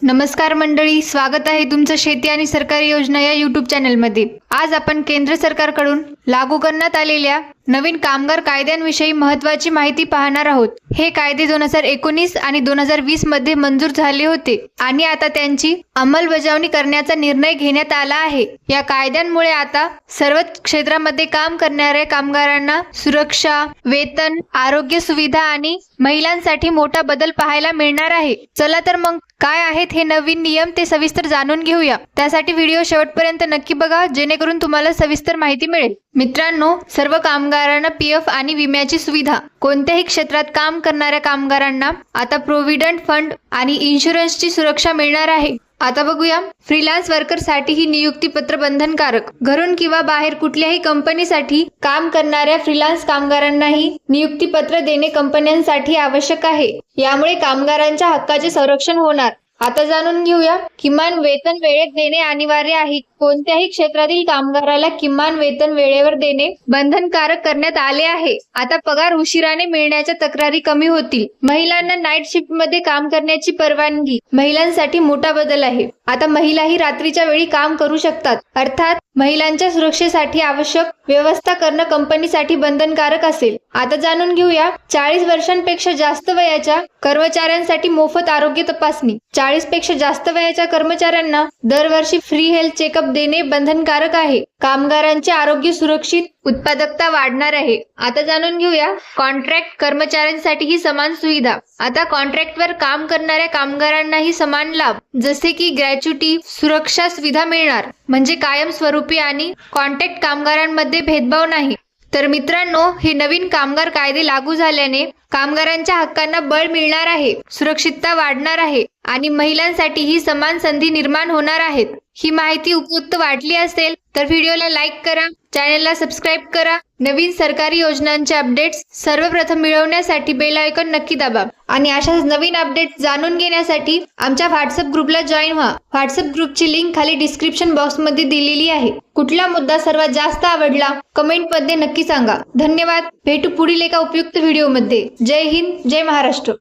नमस्कार मंडळी स्वागत आहे तुमचं शेती आणि सरकारी योजना या यूट्यूब चॅनलमध्ये आज आपण केंद्र सरकारकडून लागू करण्यात आलेल्या नवीन कामगार कायद्यांविषयी महत्त्वाची माहिती पाहणार आहोत. हे कायदे दोन हजार एकोणीस आणि दोन हजार वीसमध्ये मंजूर झाले होते आणि आता त्यांची अंमलबजावणी करण्याचा निर्णय घेण्यात आला आहे. या कायद्यांमुळे आता सर्वच क्षेत्रामध्ये काम करणाऱ्या कामगारांना सुरक्षा वेतन आरोग्य सुविधा आणि महिलांसाठी मोठा बदल पाहायला मिळणार आहे. चला तर मग काय आहेत हे नवीन नियम ते सविस्तर जाणून घेऊया. त्यासाठी व्हिडिओ शेवटपर्यंत नक्की बघा जेणेकरून तुम्हाला सविस्तर माहिती मिळेल. मित्रांनो सर्व कामगारांना पी एफ आणि विम्याची सुविधा. कोणत्याही क्षेत्रात काम करणाऱ्या कामगारांना आता प्रोव्हिडंट फंड आणि इन्शुरन्सची सुरक्षा मिळणार आहे. आता बघूया फ्रीलान्स वर्करसाठी ही नियुक्तीपत्र बंधनकारक. घरून किंवा बाहेर कुठल्याही कंपनीसाठी काम करणाऱ्या फ्रीलान्स कामगारांनाही नियुक्तीपत्र देणे कंपन्यांसाठी आवश्यक आहे. यामुळे कामगारांच्या हक्काचे संरक्षण होणार. आता जाणून घेऊया किमान वेतन वेळेत देणे अनिवार्य आहे. कोणत्याही क्षेत्रातील कामगाराला किमान वेतन वेळेवर देणे बंधनकारक करण्यात आले आहे. आता पगार उशिराने मिळण्याच्या तक्रारी कमी होतील. महिलांना नाईट शिफ्टमध्ये काम करण्याची परवानगी. महिलांसाठी मोठा बदल आहे. आता महिलाही रात्रीच्या वेळी काम करू शकतात. अर्थात महिलांच्या सुरक्षेसाठी आवश्यक व्यवस्था करणं कंपनीसाठी बंधनकारक असेल. आता जाणून घेऊया चाळीस वर्षांपेक्षा जास्त वयाच्या कर्मचाऱ्यांसाठी मोफत आरोग्य तपासणी. चाळीसपेक्षा जास्त वयाच्या कर्मचाऱ्यांना दरवर्षी फ्री हेल्थ चेकअप देणे बंधनकारक आहे. कामगारांचे आरोग्य सुरक्षित उत्पादकता वाढणार आहे. आता जाणून घेऊया कॉन्ट्रॅक्ट कर्मचाऱ्यांसाठी ही समान सुविधा. आता कॉन्ट्रॅक्टवर काम करणाऱ्या कामगारांनाही समान लाभ जसे की ग्रॅच्युटी सुरक्षा सुविधा मिळणार. म्हणजे कायमस्वरूपी आणि कॉन्ट्रॅक्ट कामगारांमध्ये भेदभाव नाही. तर मित्रांनो हे नवीन कामगार कायदे लागू झाल्याने कामगारांच्या हक्कांना बळ मिळणार आहे सुरक्षितता वाढणार आहे आणि महिलांसाठीही समान संधी निर्माण होणार आहेत. ही माहिती उपयुक्त वाटली असेल तर व्हिडिओला लाईक करा चॅनलला सबस्क्राईब करा. नवीन सरकारी योजनांचे अपडेट्स सर्वप्रथम मिळवण्यासाठी बेल आयकॉन नक्की दाबा. आणि अशाच नवीन अपडेट जाणून घेण्यासाठी आमच्या व्हॉट्सअप ग्रुपला जॉईन व्हा. व्हॉट्सअप ग्रुपची लिंक खाली डिस्क्रिप्शन बॉक्समध्ये दिलेली आहे. कुठला मुद्दा सर्वात जास्त आवडला कमेंटमध्ये नक्की सांगा. धन्यवाद. भेटू पुढील एका उपयुक्त व्हिडिओमध्ये. जय हिंद जय महाराष्ट्र.